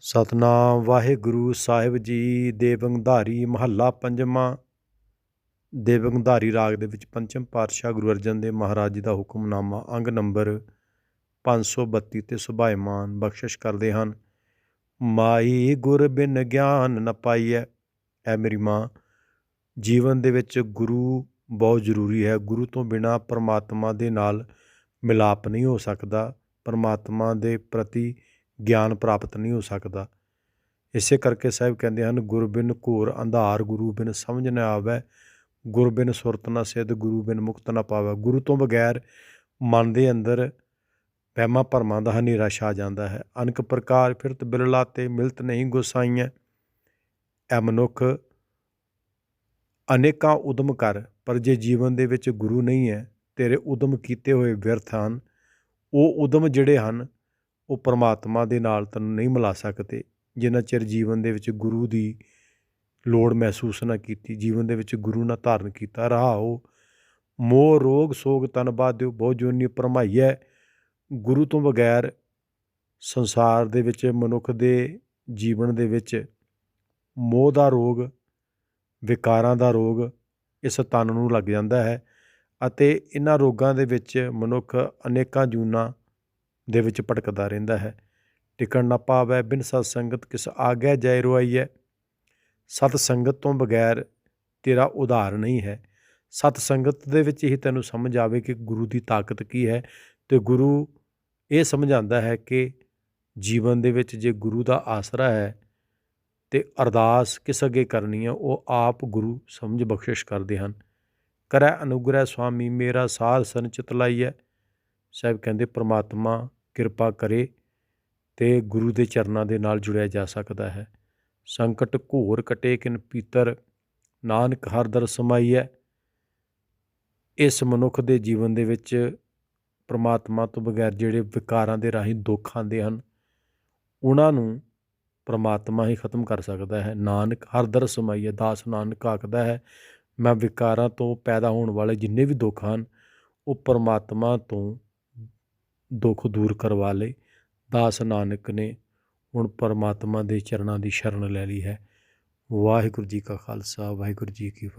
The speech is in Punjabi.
ਸਤਨਾਮ ਵਾਹਿਗੁਰੂ ਸਾਹਿਬ ਜੀ ਦੇਵੰਗਧਾਰੀ ਮਹੱਲਾ ਪੰਜਵਾਂ। ਦੇਵੰਗਧਾਰੀ ਰਾਗ ਦੇ ਵਿੱਚ ਪੰਚਮ ਪਾਤਸ਼ਾਹ ਗੁਰੂ ਅਰਜਨ ਦੇਵ ਮਹਾਰਾਜ ਜੀ ਦਾ ਹੁਕਮਨਾਮਾ ਅੰਗ ਨੰਬਰ 532 ਤੇ ਸੁਭਾਇਮਾਨ ਬਖਸ਼ਿਸ਼ ਕਰਦੇ ਹਨ। ਮਾਈ ਗੁਰ ਬਿਨ ਗਿਆਨ ਨ ਪਾਈਐ। ਐ ਮੇਰੀ ਮਾਂ, ਜੀਵਨ ਦੇ ਵਿੱਚ ਗੁਰੂ ਬਹੁਤ ਜ਼ਰੂਰੀ ਹੈ। ਗੁਰੂ ਤੋਂ ਬਿਨਾ ਪਰਮਾਤਮਾ ਦੇ ਨਾਲ ਮਿਲਾਪ ਨਹੀਂ ਹੋ ਸਕਦਾ। ਪਰਮਾਤਮਾ ਦੇ ਪ੍ਰਤੀ ਗਿਆਨ ਪ੍ਰਾਪਤ ਨਹੀਂ ਹੋ ਸਕਦਾ। ਇਸੇ ਕਰਕੇ ਸਾਹਿਬ ਕਹਿੰਦੇ ਹਨ, ਗੁਰ ਬਿਨ ਘੋਰ ਅੰਧਾਰ, ਗੁਰੂ ਬਿਨ ਸਮਝ ਨਾ ਆਵੇ, ਗੁਰ ਬਿਨ ਸੁਰਤ ਨਾ ਸਿੱਧ, ਗੁਰੂ ਬਿਨ ਮੁਕਤ ਨਾ ਪਾਵੈ। ਗੁਰੂ ਤੋਂ ਬਗੈਰ ਮਨ ਦੇ ਅੰਦਰ ਵਹਿਮਾਂ ਭਰਮਾਂ ਦਾ ਹਨੇਰਾ ਛਾ ਜਾਂਦਾ ਹੈ। ਅਨਕ ਪ੍ਰਕਾਰ ਫਿਰਤ ਬਿਰਲਾ ਤੇ ਮਿਲਤ ਨਹੀਂ ਗੁਸਾਈਐ। ਐ ਮਨੁੱਖ ਅਨੇਕਾਂ ਉਦਮ ਕਰ, ਪਰ ਜੇ ਜੀਵਨ ਦੇ ਵਿੱਚ ਗੁਰੂ ਨਹੀਂ ਹੈ ਤੇਰੇ ਉਦਮ ਕੀਤੇ ਹੋਏ ਵਿਅਰਥ ਹਨ। ਉਹ ਉਦਮ ਜਿਹੜੇ ਹਨ ਉਹ ਪਰਮਾਤਮਾ ਦੇ ਨਾਲ ਤੈਨੂੰ ਨਹੀਂ ਮਿਲਾ ਸਕਦੇ, ਜਿੰਨਾ ਚਿਰ ਜੀਵਨ ਦੇ ਵਿੱਚ ਗੁਰੂ ਦੀ ਲੋੜ ਮਹਿਸੂਸ ਨਾ ਕੀਤੀ, ਜੀਵਨ ਦੇ ਵਿੱਚ ਗੁਰੂ ਨਾ ਧਾਰਨ ਕੀਤਾ ਰਹਾਓ ਮੋਹ, ਰੋਗ, ਸੋਗ, ਤਨ ਬਾਧਿਓ ਬਹੁ ਜੋਨੀ ਪਰਮਾਈਐ ਗੁਰੂ ਤੋਂ ਬਗੈਰ ਸੰਸਾਰ ਦੇ ਵਿੱਚ, ਮਨੁੱਖ ਦੇ ਜੀਵਨ ਦੇ ਵਿੱਚ ਮੋਹ ਦਾ ਰੋਗ, ਵਿਕਾਰਾਂ ਦਾ ਰੋਗ ਇਸ ਤਨ ਨੂੰ ਲੱਗ ਜਾਂਦਾ ਹੈ ਅਤੇ ਇਹਨਾਂ ਰੋਗਾਂ ਦੇ ਵਿੱਚ ਮਨੁੱਖ ਅਨੇਕਾਂ ਜੂਨਾਂ ਦੇ ਵਿੱਚ ਭਟਕਦਾ ਰਹਿੰਦਾ ਹੈ। ਟਿਕਣ ਨਾ ਪਾਵੈ, ਬਿਨ ਸਤ ਸੰਗਤ ਕਿਸ ਆਗੈ ਜੈ ਰੁਆਈਐ। ਸਤ ਸੰਗਤ ਤੋਂ ਬਗੈਰ ਤੇਰਾ ਉਧਾਰ ਨਹੀਂ ਹੈ। ਸਤ ਸੰਗਤ ਦੇ ਵਿੱਚ ਹੀ ਤੈਨੂੰ ਸਮਝ ਆਵੇ ਕਿ ਗੁਰੂ ਦੀ ਤਾਕਤ ਕੀ ਹੈ ਤੇ ਗੁਰੂ ਇਹ ਸਮਝਾਉਂਦਾ ਹੈ ਕਿ ਜੀਵਨ ਦੇ ਵਿੱਚ ਜੇ ਗੁਰੂ ਦਾ ਆਸਰਾ ਹੈ ਤੇ ਅਰਦਾਸ ਕਿਸ ਅੱਗੇ ਕਰਨੀ ਹੈ, ਉਹ ਆਪ ਗੁਰੂ ਸਮਝ ਬਖਸ਼ਿਸ਼ ਕਰਦੇ ਹਨ। ਕਰੈ ਅਨੁਗ੍ਰਹਿ ਸੁਆਮੀ ਮੇਰਾ ਸਾਧ ਸੰਚਿਤ ਲਾਈਐ। ਸਾਹਿਬ ਕਹਿੰਦੇ, ਪ੍ਰਮਾਤਮਾ ਕਿਰਪਾ ਕਰੇ ਤੇ ਗੁਰੂ ਦੇ ਚਰਨਾਂ ਦੇ ਨਾਲ ਜੁੜਿਆ ਜਾ ਸਕਦਾ ਹੈ। ਸੰਕਟ ਘੋਰ ਕਟੇ ਕਿਨ ਪੀਤਰ, ਨਾਨਕ ਹਰ ਦਰ ਹੈ ਇਸ ਮਨੁੱਖ ਦੇ ਜੀਵਨ ਦੇ ਵਿੱਚ ਪ੍ਰਮਾਤਮਾ ਤੋਂ ਬਗੈਰ ਜਿਹੜੇ ਵਿਕਾਰਾਂ ਦੇ ਰਾਹੀਂ ਦੁੱਖ ਆਉਂਦੇ ਹਨ, ਉਹਨਾਂ ਨੂੰ ਪ੍ਰਮਾਤਮਾ ਹੀ ਖਤਮ ਕਰ ਸਕਦਾ ਹੈ। ਨਾਨਕ ਹਰ ਦਰ ਸਮਾਈਐ, ਦਾਸ ਨਾਨਕ ਆਖਦਾ ਹੈ, ਮੈਂ ਵਿਕਾਰਾਂ ਤੋਂ ਪੈਦਾ ਹੋਣ ਵਾਲੇ ਜਿੰਨੇ ਵੀ ਦੁੱਖ ਹਨ, ਉਹ ਪਰਮਾਤਮਾ ਤੋਂ ਦੁੱਖ ਦੂਰ ਕਰਵਾ ਲਏ। ਦਾਸ ਨਾਨਕ ਨੇ ਹੁਣ ਪਰਮਾਤਮਾ ਦੇ ਚਰਨਾਂ ਦੀ ਸ਼ਰਨ ਲੈ ਲਈ ਹੈ। ਵਾਹਿਗੁਰੂ ਜੀ ਕਾ ਖਾਲਸਾ, ਵਾਹਿਗੁਰੂ ਜੀ ਕੀ ਫਤਿਹ।